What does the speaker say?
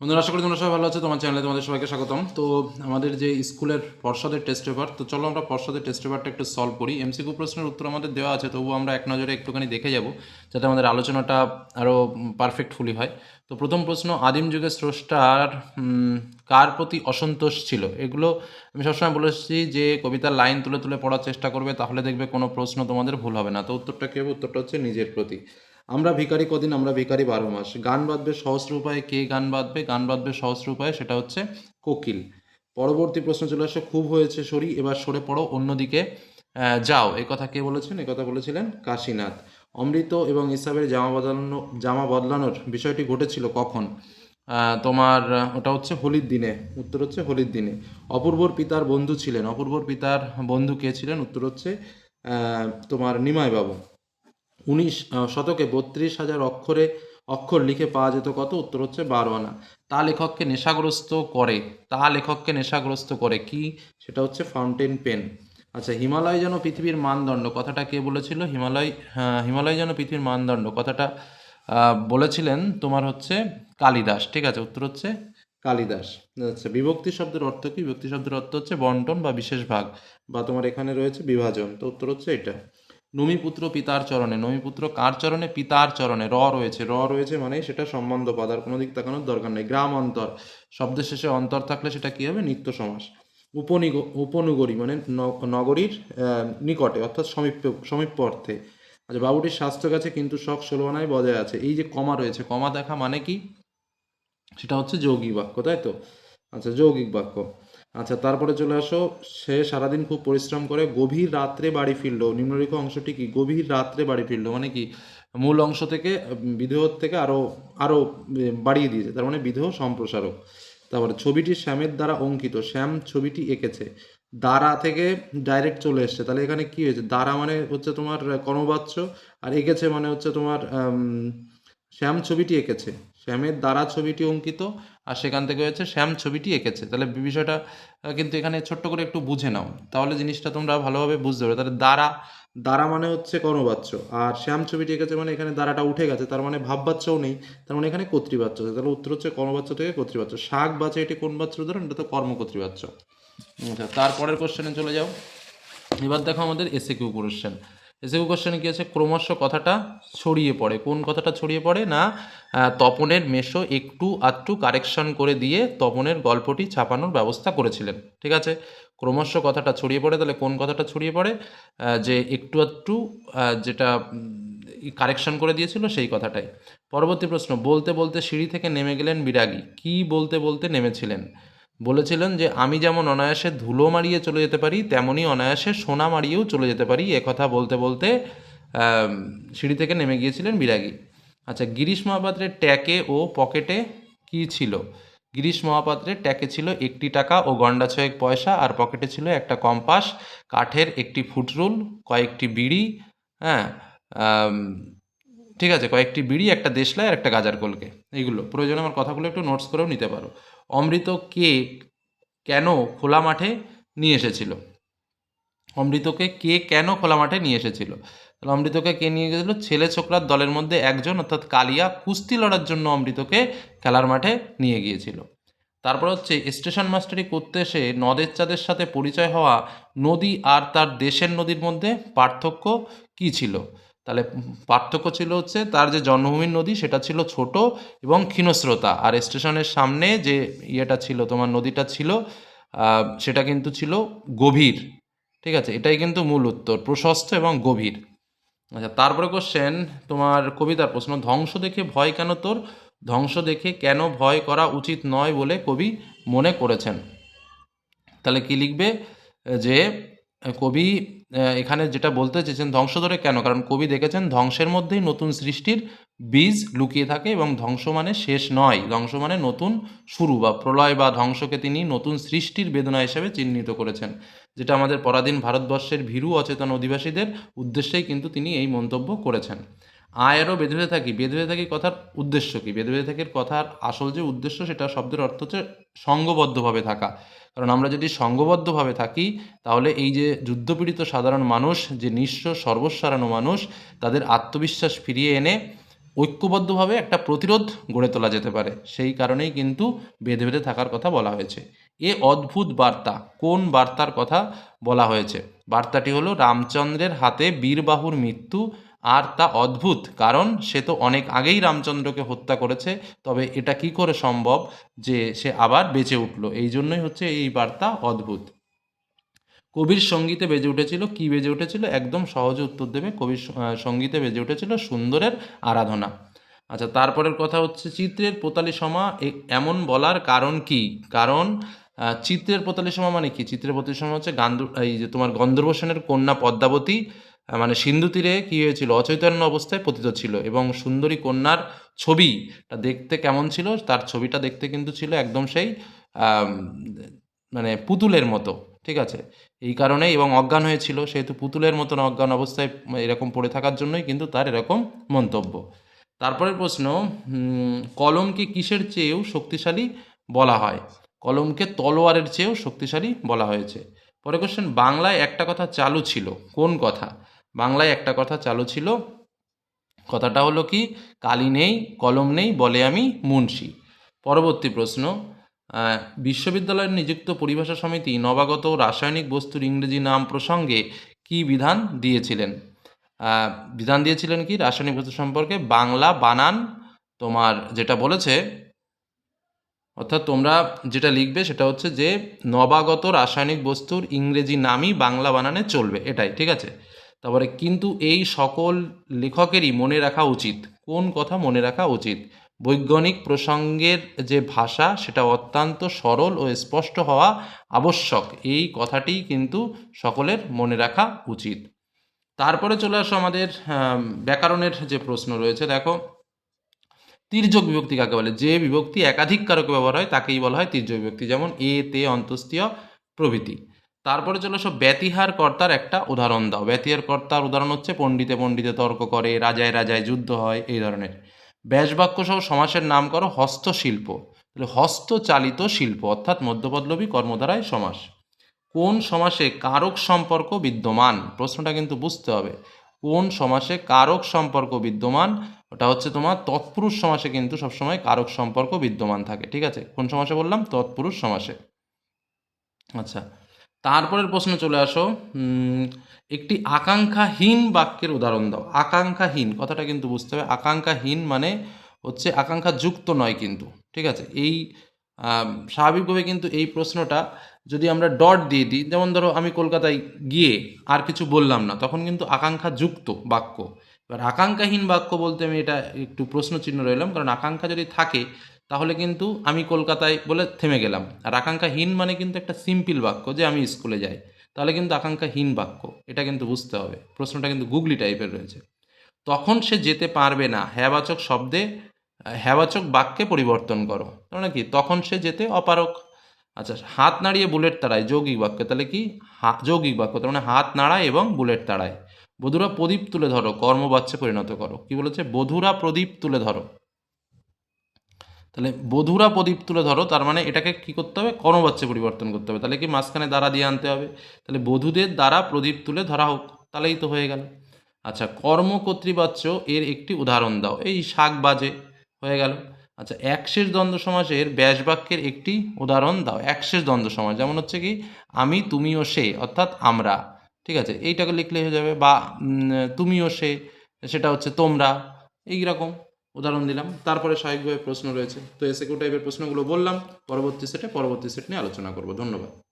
বন্ধুরা, আশা করি তোমরা সবাই ভালো আছো। তোমার চ্যানেলে তোমাদের সবাইকে স্বাগতম। তো আমাদের যে স্কুলের পর্ষদের টেস্ট পেপার তো চলো আমরা পর্ষদের টেস্ট পেপারটা একটু সলভ করি। এমসিকিউ প্রশ্নের উত্তর আমাদের দেওয়া আছে, তবুও আমরা এক নজরে একটুখানি দেখে যাব, যাতে আমাদের আলোচনাটা আরও পারফেক্টফুলি হয়। তো প্রথম প্রশ্ন, আদিম যুগের স্রষ্টার কার প্রতি অসন্তোষ ছিল? এগুলো আমি সবসময় বলেছি যে, কবিতার লাইন তুলে তুলে পড়ার চেষ্টা করবে, তাহলে দেখবে কোনো প্রশ্ন তোমাদের ভুল হবে না। তো উত্তরটা কী হবে? উত্তরটা হচ্ছে নিজের প্রতি। আমরা ভিখারি কদিন, আমরা ভিখারি বারো মাস। গান বাঁধবে সহস্র উপায়ে, কে গান বাঁধবে গান বাঁধবে সহস্র উপায়ে, সেটা হচ্ছে কোকিল। পরবর্তী প্রশ্ন চলে আসে, খুব হয়েছে সরি এবার সরে পড়ো, অন্যদিকে যাও। এই কথা কে বলেছেন? এ কথা বলেছিলেন কাশীনাথ। অমৃত এবং ইসাবের জামা বদলানো জামা বদলানোর বিষয়টি ঘটেছিল কখন? তোমার, ওটা হচ্ছে হোলির দিনে, উত্তর হচ্ছে হোলির দিনে। অপূর্বর পিতার বন্ধু ছিলেন। অপূর্বর পিতার বন্ধু কে ছিলেন? উত্তর হচ্ছে তোমার নিমাই বাবু উনিশ শতকে বত্রিশ হাজার অক্ষরে অক্ষর লিখে পাওয়া যেত কত? উত্তর হচ্ছে বারো আনা তা লেখককে নেশাগ্রস্ত করে। তা লেখককে নেশাগ্রস্ত করে কি? সেটা হচ্ছে ফাউন্টেন পেন। আচ্ছা হিমালয় যেন পৃথিবীর মানদণ্ড। কথাটা কে বলেছিল? হিমালয় হ্যাঁ, হিমালয় যেন পৃথিবীর মানদণ্ড। কথাটা বলেছিলেন তোমার হচ্ছে কালিদাস। ঠিক আছে উত্তর হচ্ছে কালিদাস। আচ্ছা বিভক্তি শব্দের অর্থ কি? বিভক্তি শব্দের অর্থ হচ্ছে বন্টন বা বিশেষ ভাগ। বা তোমার এখানে রয়েছে বিভাজন। তো উত্তর হচ্ছে এটা। নমিপুত্র পিতার চরণে, নমিপুত্র কার চরণে? পিতার চরণে। র রয়েছে। র রয়েছে মানে সেটা সম্বন্ধ পদ আর কোনো দিক তাকানোর দরকার নেই। গ্রাম অন্তর। শব্দের শেষে অন্তর থাকলে সেটা কী হবে? নিত্য সমাস। উপনিগ, উপনগরী মানে নগরীর নিকটে, অর্থাৎ সমীপ সমীপ্য অর্থে। আচ্ছা বাবুটির স্বাস্থ্য গেছে কিন্তু শখ ষোলনায় বজায় আছে। এই যে কমা রয়েছে, কমা দেখা মানে কি? সেটা হচ্ছে যৌগিক বাক্য, তাই তো? আচ্ছা যৌগিক বাক্য। আচ্ছা তারপরে চলে আসো। সে সারাদিন খুব পরিশ্রম করে, গভীর রাত্রে বাড়ি ফিরলো। নিম্নলিখিত অংশটি কি? গভীর রাত্রে বাড়ি ফিরলো মানে কি? মূল অংশ থেকে বিদেহ থেকে আরও আরও বাড়িয়ে দিয়েছে। তার মানে বিদেহ সম্প্রসারক। তারপরে ছবিটি শ্যামের দ্বারা অঙ্কিত। শ্যাম ছবিটি এঁকেছে। দ্বারা থেকে ডাইরেক্ট চলে এসছে। তাহলে এখানে কি হয়েছে? দ্বারা মানে হচ্ছে তোমার কর্মবাচ্য আর এঁকেছে মানে হচ্ছে তোমার শ্যাম ছবিটি এঁকেছে। শ্যামের দ্বারা ছবিটি অঙ্কিত, আর সেখান থেকে হয়েছে শ্যাম ছবিটি এঁকেছে। তাহলে বিষয়টা কিন্তু এখানে ছোট্ট করে একটু বুঝে নাও। তাহলে জিনিসটা তোমরা ভালোভাবে বুঝতে পারবে। তাহলে দ্বারা দ্বারা মানে হচ্ছে কর্মবাচ্য, আর শ্যাম ছবিটি এঁকেছে মানে এখানে দ্বারাটা উঠে গেছে, তার মানে ভাববাচ্যও নেই, তার মানে এখানে কর্তৃবাচ্য আছে। তাহলে উত্তর হচ্ছে কর্মবাচ্য থেকে কর্তৃবাচ্য। শাক বাচ্চা এটি কোন বাচ্চার উদাহরণ? এটা তো কর্মকর্তৃবাচ্য আচ্ছা তারপরের কোশ্চেনে চলে যাও। এবার দেখো আমাদের এসে কিউ কোশ্চেন এসে কিউ কোশ্চেনে কি আছে? ক্রমশ কথাটা ছড়িয়ে পড়ে। কোন কথাটা ছড়িয়ে পড়ে? না তপনের মেশো একটু আধটু কারেকশন করে দিয়ে তপনের গল্পটি ছাপানোর ব্যবস্থা করেছিলেন। ঠিক আছে? ক্রমশ কথাটা ছড়িয়ে পড়ে, তাহলে কোন কথাটা ছড়িয়ে পড়ে? যে একটু আধটু যেটা কারেকশন করে দিয়েছিল সেই কথাটাই। পরবর্তী প্রশ্ন, বলতে বলতে সিঁড়ি থেকে নেমে গেলেন বিরাগী। কি বলতে বলতে নেমেছিলেন? বলেছিলেন যে, আমি যেমন অনায়াসে ধুলো মারিয়ে চলে যেতে পারি তেমনই অনায়াসে সোনা মারিয়েও চলে যেতে পারি। কথা বলতে বলতে সিঁড়ি থেকে নেমে গিয়েছিলেন বিরাগী। আচ্ছা গিরিশ মহাপাত্রের ট্যাকে ও পকেটে কি ছিল? গিরিশ মহাপাত্রের ট্যাকে ছিল একটি টাকা ও গন্ডা ছয়েক পয়সা, আর পকেটে ছিল একটা কম্পাস, কাঠের একটি ফুটরুল, কয়েকটি বিড়ি হ্যাঁ ঠিক আছে, কয়েকটি বিড়ি, একটা দেশলাই আর একটা গাজার কলকে এইগুলো। প্রয়োজনে আমার কথাগুলো একটু নোটস করেও নিতে পারো। অমৃত কে কেন খোলা মাঠে নিয়ে এসেছিল? অমৃতকে কে কেন খোলা মাঠে নিয়ে এসেছিল? তাহলে অমৃতকে কে নিয়ে গেছিল? ছেলে ছোকরার দলের মধ্যে একজন, অর্থাৎ কালিয়া, কুস্তি লড়ার জন্য অমৃতকে খেলার মাঠে নিয়ে গিয়েছিল। তারপর হচ্ছে, স্টেশন মাস্টারি করতে এসে নদের চাঁদের সাথে পরিচয় হওয়া নদী আর তার দেশের নদীর মধ্যে পার্থক্য কি ছিল? তাহলে পার্থক্য ছিল হচ্ছে তার যে জন্মভূমির নদী সেটা ছিল ছোট এবং ক্ষীণস্রোতা। আর স্টেশনের সামনে যে ইয়েটা ছিল, তোমার নদীটা ছিল সেটা কিন্তু ছিল গভীর। ঠিক আছে? এটাই কিন্তু মূল উত্তর, প্রশস্ত এবং গভীর। আচ্ছা তারপরে কোশ্চেন তোমার কবিতার প্রশ্ন, ধ্বংস দেখে ভয় কেন তোর? ধ্বংস দেখে কেন ভয় করা উচিত নয় বলে কবি মনে করেছেন। তাহলে কি লিখবে? যে কবি এখানে যেটা বলতে চেয়েছেন ধ্বংস ধরে কেন? কারণ কবি দেখেছেন ধ্বংসের মধ্যেই নতুন সৃষ্টির বীজ লুকিয়ে থাকে এবং ধ্বংস মানে শেষ নয়। ধ্বংস মানে নতুন শুরু বা প্রলয় বা ধ্বংসকে তিনি নতুন সৃষ্টির বেদনা হিসেবে চিহ্নিত করেছেন। যেটা আমাদের পরাধীন ভারতবর্ষের ভীরু অচেতন অধিবাসীদের উদ্দেশ্যেই কিন্তু তিনি এই মন্তব্য করেছেন। আয়েরও বেঁধে হয়ে থাকি। বেঁধে হয়ে থাকি কথার উদ্দেশ্য কী? বেঁধে হয়ে থাকির কথার আসল যে উদ্দেশ্য, সেটা শব্দের অর্থ হচ্ছে সঙ্গবদ্ধভাবে থাকা। কারণ আমরা যদি সঙ্গবদ্ধভাবে থাকি, তাহলে এই যে যুদ্ধপীড়িত সাধারণ মানুষ, যে নিঃস্ব সর্বস্ব হারানো মানুষ, তাদের আত্মবিশ্বাস ফিরিয়ে এনে ঐক্যবদ্ধভাবে একটা প্রতিরোধ গড়ে তোলা যেতে পারে। সেই কারণেই কিন্তু বেঁধে বেঁধে থাকার কথা বলা হয়েছে। এ অদ্ভুত বার্তা। কোন বার্তার কথা বলা হয়েছে? বার্তাটি হলো, রামচন্দ্রের হাতে বীরবাহুর মৃত্যু আর তা অদ্ভুত, কারণ সে তো অনেক আগেই রামচন্দ্রকে হত্যা করেছে। তবে এটা কি করে সম্ভব যে সে আবার বেঁচে উঠল? এই জন্যই হচ্ছে এই বার্তা অদ্ভুত। কবির সঙ্গীতে বেজে উঠেছিল, কি বেজে উঠেছিল? একদম সহজে উত্তর দেবে। কবির সঙ্গীতে বেজে উঠেছিল সুন্দরের আরাধনা। আচ্ছা তারপরের কথা হচ্ছে চিত্রের পোতালি সমা এমন বলার কারণ কি? কারণ চিত্রের পোতালি সমা মানে কি? চিত্রের পোতালি সমা হচ্ছে গান্ধ, এই যে তোমার গন্ধর্ব সেনের কন্যা পদ্মাবতী মানে সিন্ধু তীরে কি হয়েছিল? অচৈতন্য অবস্থায় পতিত ছিল এবং সুন্দরী কন্যার ছবিটা দেখতে কেমন ছিল? তার ছবিটা দেখতে কিন্তু ছিল একদম সেই মানে পুতুলের মতো, ঠিক আছে? এই কারণেই এবং অজ্ঞান হয়েছিল, সেহেতু পুতুলের মতন অজ্ঞান অবস্থায় এরকম পড়ে থাকার জন্যই কিন্তু তার এরকম মন্তব্য। তারপরের প্রশ্ন কলমকে কিসের চেয়েও শক্তিশালী বলা হয়? কলমকে তলোয়ারের চেয়েও শক্তিশালী বলা হয়েছে। পরে কোশ্চেন বাংলায় একটা কথা চালু ছিল। কোন কথা? বাংলায় একটা কথা চালু ছিল। কথাটা হলো কি? কালি নেই, কলম নেই, বলে আমি মুন্সি। পরবর্তী প্রশ্ন বিশ্ববিদ্যালয়ের নিযুক্ত পরিভাষা সমিতি নবাগত রাসায়নিক বস্তুর ইংরেজি নাম প্রসঙ্গে কি বিধান দিয়েছিলেন? বিধান দিয়েছিলেন কি? রাসায়নিক বস্তু সম্পর্কে বাংলা বানান তোমার যেটা বলেছে, অর্থাৎ তোমরা যেটা লিখবে সেটা হচ্ছে যে, নবাগত রাসায়নিক বস্তুর ইংরেজি নামই বাংলা বানানে চলবে, এটাই, ঠিক আছে? তারপরে কিন্তু এই সকল লেখকেরই মনে রাখা উচিত। কোন কথা মনে রাখা উচিত? বৈজ্ঞানিক প্রসঙ্গের যে ভাষা, সেটা অত্যন্ত সরল ও স্পষ্ট হওয়া আবশ্যক। এই কথাটি কিন্তু সকলের মনে রাখা উচিত। তারপরে চলে আসো আমাদের ব্যাকরণের যে প্রশ্ন রয়েছে। দেখো, তির্যক বিভক্তি কাকে বলে? যে বিভক্তি একাধিক কারকে ব্যবহার হয়, তাকেই বলা হয় তির্যক বিভক্তি। যেমন, এ, তে অন্তস্তীয় প্রভৃতি। তারপরে চলে সব ব্যতিহার কর্তার একটা উদাহরণ দাও। ব্যতিহার কর্তার উদাহরণ হচ্ছে, পণ্ডিতে পণ্ডিতে তর্ক করে, রাজায় রাজায় যুদ্ধ হয়, এই ধরনের। ব্যাসবাক্য সহ সমাসের নাম করো হস্তশিল্প। হস্তচালিত শিল্প, অর্থাৎ মধ্যপদলবী কর্মধারায় সমাস। কোন সমাসে কারক সম্পর্ক বিদ্যমান? প্রশ্নটা কিন্তু বুঝতে হবে। কোন সমাসে কারক সম্পর্ক বিদ্যমান? ওটা হচ্ছে তোমার তৎপুরুষ সমাসে কিন্তু সবসময় কারক সম্পর্ক বিদ্যমান থাকে। ঠিক আছে? কোন সমাসে বললাম? তৎপুরুষ সমাসে। আচ্ছা। তারপরের প্রশ্ন চলে আসো। একটি আকাঙ্ক্ষাহীন বাক্যের উদাহরণ দাও। আকাঙ্ক্ষাহীন, কথাটা কিন্তু বুঝতে হবে। আকাঙ্ক্ষাহীন মানে হচ্ছে আকাঙ্ক্ষা যুক্ত নয় কিন্তু, ঠিক আছে? এই স্বাভাবিকভাবে কিন্তু এই প্রশ্নটা যদি আমরা ডট দিয়ে দিই, যেমন ধরো আমি কলকাতায় গিয়ে আর কিছু বললাম না, তখন কিন্তু আকাঙ্ক্ষা যুক্ত বাক্য। এবার আকাঙ্ক্ষাহীন বাক্য বলতে আমি এটা একটু প্রশ্ন চিহ্ন রইলাম, কারণ আকাঙ্ক্ষা যদি থাকে তাহলে কিন্তু আমি কলকাতায় বলে থেমে গেলাম। আর আকাঙ্ক্ষাহীন মানে কিন্তু একটা সিম্পল বাক্য যে আমি স্কুলে যাই। তাহলে কিন্তু আকাঙ্ক্ষাহীন বাক্য, এটা কিন্তু বুঝতে হবে। প্রশ্নটা কিন্তু গুগলি টাইপের রয়েছে। তখন সে যেতে পারবে না। হ্যাবাচক শব্দে, হ্যাবাচক বাক্যে পরিবর্তন করো। তার মানে কি? তখন সে যেতে অপারক আচ্ছা হাত নাড়িয়ে বুলেট তাড়ায়, যৌগিক বাক্য। তাহলে কি? যৌগিক বাক্য। তার মানে হাত নাড়ায় এবং বুলেট তাড়ায়। বধুরা প্রদীপ তুলে ধরো কর্মবাচ্যে পরিণত করো। কি বলেছে? বধুরা প্রদীপ তুলে ধরো। তাহলে বধুরা প্রদীপ তুলে ধরো তার মানে এটাকে কি করতে হবে? কর্মবাচ্যে পরিবর্তন করতে হবে। তাহলে কি মাঝখানে দ্বারা দিয়ে আনতে হবে? তাহলে বধূদের দ্বারা প্রদীপ তুলে ধরা হোক তাহলেই তো হয়ে গেল। আচ্ছা কর্ম কর্তৃবাচ্য এর একটি উদাহরণ দাও। এই শাক বাজে হয়ে গেল। আচ্ছা একশেষ দ্বন্দ্ব সমাসের ব্যাস বাক্যের একটি উদাহরণ দাও। একশেষ দ্বন্দ্ব সমাস যেমন হচ্ছে কি আমি তুমি ও সে অর্থাৎ আমরা। ঠিক আছে? এইটাকে লিখলে হয়ে যাবে বা উম, তুমি ও সে সেটা হচ্ছে তোমরা। এই রকম উদাহরণ দিলাম। তারপরে স্বাভাবিকভাবে প্রশ্ন রয়েছে। তো এসে টাইপের প্রশ্নগুলো বললাম। পরবর্তী সেটে পরবর্তী সেট নিয়ে আলোচনা করব। ধন্যবাদ।